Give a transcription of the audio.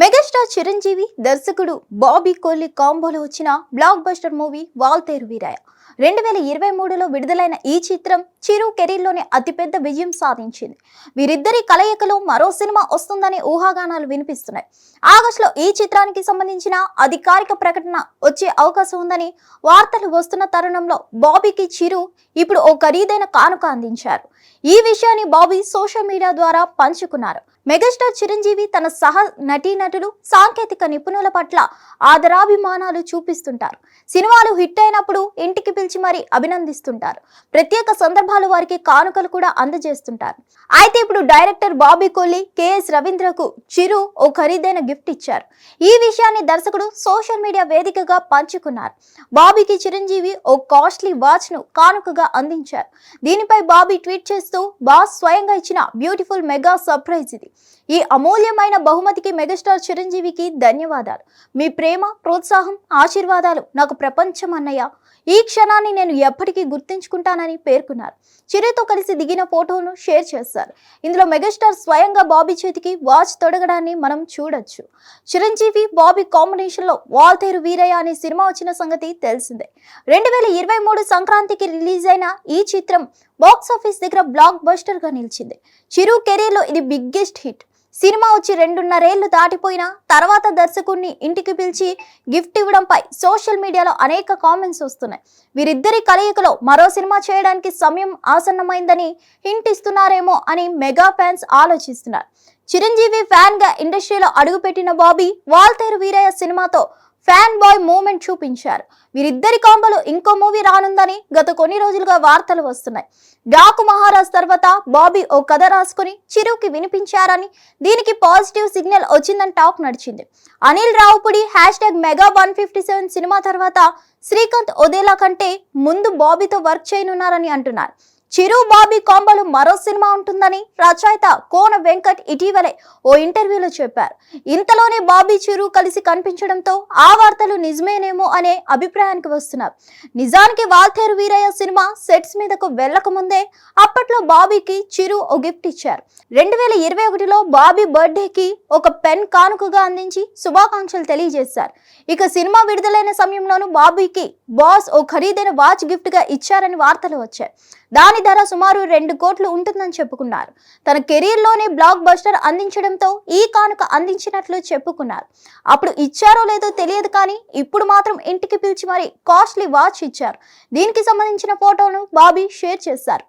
Megastar Chiranjeevi దర్శకుడు బాబీ కోహ్లీ కాంబోలో వచ్చిన బ్లాక్ బస్టర్ మూవీ వాల్తేరు వీరాయ. రెండు వేల ఇరవై మూడులో విడుదలైన ఈ చిత్రం చిరు కెరీర్లోనే అతిపెద్ద విజయం సాధించింది. వీరిద్దరి కలయికలో మరో సినిమా వస్తుందనే ఊహాగానాలు వినిపిస్తున్నాయి. ఆగస్టులో ఈ చిత్రానికి సంబంధించిన అధికారిక ప్రకటన వచ్చే అవకాశం ఉందని వార్తలు వస్తున్న తరుణంలో బాబీకి చిరు ఇప్పుడు ఓ ఖరీదైన కానుక అందించారు. ఈ విషయాన్ని బాబీ సోషల్ మీడియా ద్వారా పంచుకున్నారు. మెగాస్టార్ చిరంజీవి తన సహ నటీనటులు సాంకేతిక నిపుణుల పట్ల ఆదరాభిమానాలు చూపిస్తుంటారు. సినిమాలు హిట్ అయినప్పుడు ఇంటికి పిలిచి మరీ అభినందిస్తుంటారు. ప్రత్యేక సందర్భాలు వారికి కానుకలు కూడా అందజేస్తుంటారు. అయితే ఇప్పుడు director Bobby Kohli K S రవీంద్రకు Chiru ఓ ఖరీదైన గిఫ్ట్ ఇచ్చారు. ఈ విషయాన్ని దర్శకుడు సోషల్ మీడియా వేదికగా పంచుకున్నారు. బాబీకి చిరంజీవి ఓ కాస్ట్లీ వాచ్ను కానుకగా అందించారు. దీనిపై బాబీ ట్వీట్ చేస్తూ బాస్ స్వయంగా ఇచ్చిన బ్యూటిఫుల్ మెగా సర్ప్రైజ్ ఇది. ఈ అమూల్యమైన బహుమతికి మెగాస్టార్ చిరంజీవికి ధన్యవాదాలు. మీ ప్రేమ ప్రోత్సాహం ఆశీర్వాదాలు నాకు ప్రపంచం అన్నయ్య. ఈ క్షణాన్ని నేను ఎప్పటికీ గుర్తుంచుకుంటానని పేర్కొన్నారు. చిరుతో కలిసి దిగిన ఫోటోను షేర్ చేశారు ఇందులో మెగాస్టార్ స్వయంగా బాబీ చేతికి వాచ్ తొడగడాన్ని మనం చూడొచ్చు. చిరంజీవి బాబీ కాంబినేషన్లో వాల్తేరు వీరయ్య అనే సినిమా వచ్చిన సంగతి తెలిసిందే. రెండు వేల ఇరవై మూడు సంక్రాంతికి రిలీజ్ అయిన ఈ చిత్రం బాక్స్ ఆఫీస్ దగ్గర బ్లాక్ బస్టర్గా నిలిచింది. చిరు కెరీర్లో ఇది బిగ్గెస్ట్ హిట్. సినిమా వచ్చి రెండున్నరేళ్ళు దాటిపోయిన తర్వాత దర్శకుడిని ఇంటికి పిలిచి గిఫ్ట్ ఇవ్వడంపై సోషల్ మీడియాలో అనేక కామెంట్స్ వస్తున్నాయి. వీరిద్దరి కలయికలో మరో సినిమా చేయడానికి సమయం ఆసన్నమైందని హింట్ ఇస్తున్నారేమో అని మెగా ఫ్యాన్స్ ఆలోచిస్తున్నారు. చిరంజీవి ఫ్యాన్గా ఇండస్ట్రీలో అడుగుపెట్టిన బాబీ వాల్తేరు వీరయ్య సినిమాతో ఫ్యాన్ బాయ్ మూమెంట్ చూపించారు. వీరిద్దరి కాంబోలో ఇంకో మూవీ రానుందని గత కొన్ని రోజులుగా వార్తలు వస్తున్నాయి. డాకు మహారాజ్ తర్వాత బాబీ ఓ కథ రాసుకుని చిరుకి వినిపించారని దీనికి పాజిటివ్ సిగ్నల్ వచ్చిందని టాక్ నడిచింది. Anil Ravipudi hashtag mega one fifty seven cinema తర్వాత శ్రీకాంత్ ఒదేలా కంటే ముందు బాబీతో వర్క్ చేయనున్నారని అంటున్నారు. చిరు బాబీ కాంబోలు మరో సినిమా ఉంటుందని రచయిత కోన వెంకట్ ఇటీవలే ఓ ఇంటర్వ్యూలో చెప్పారు. ఇంతలోనే బాబీ చిరు కలిసి కనిపించడంతో ఆ వార్తలు నిజమేనేమో అనే అభిప్రాయానికి వస్తున్నారు. నిజానికి వాల్తేరు వీరయ్య సినిమా సెట్స్ మీదకు వెళ్ళక ముందే అప్పట్లో బాబీకి చిరు ఓ గిఫ్ట్ ఇచ్చారు. రెండు వేల ఇరవై ఒకటిలో బాబీ బర్త్డేకి ఒక పెన్ కానుకగా అందించి శుభాకాంక్షలు తెలియజేశారు. ఇక సినిమా విడుదలైన సమయంలోనూ బాబీకి బాస్ ఓ ఖరీదైన వాచ్ గిఫ్ట్గా ఇచ్చారని వార్తలు వచ్చాయి. దాని దాని ధర సుమారు రెండు కోట్లు ఉంటుందని చెప్పుకున్నారు. తన కెరీర్లోనే బ్లాక్ బస్టర్ అందించడంతో ఈ కానుక అందించినట్లు చెప్పుకున్నారు. అప్పుడు ఇచ్చారో లేదో తెలియదు కానీ ఇప్పుడు మాత్రం ఇంటికి పిలిచి మరీ కాస్ట్లీ వాచ్ ఇచ్చారు. దీనికి సంబంధించిన ఫోటోను బాబీ షేర్ చేశారు.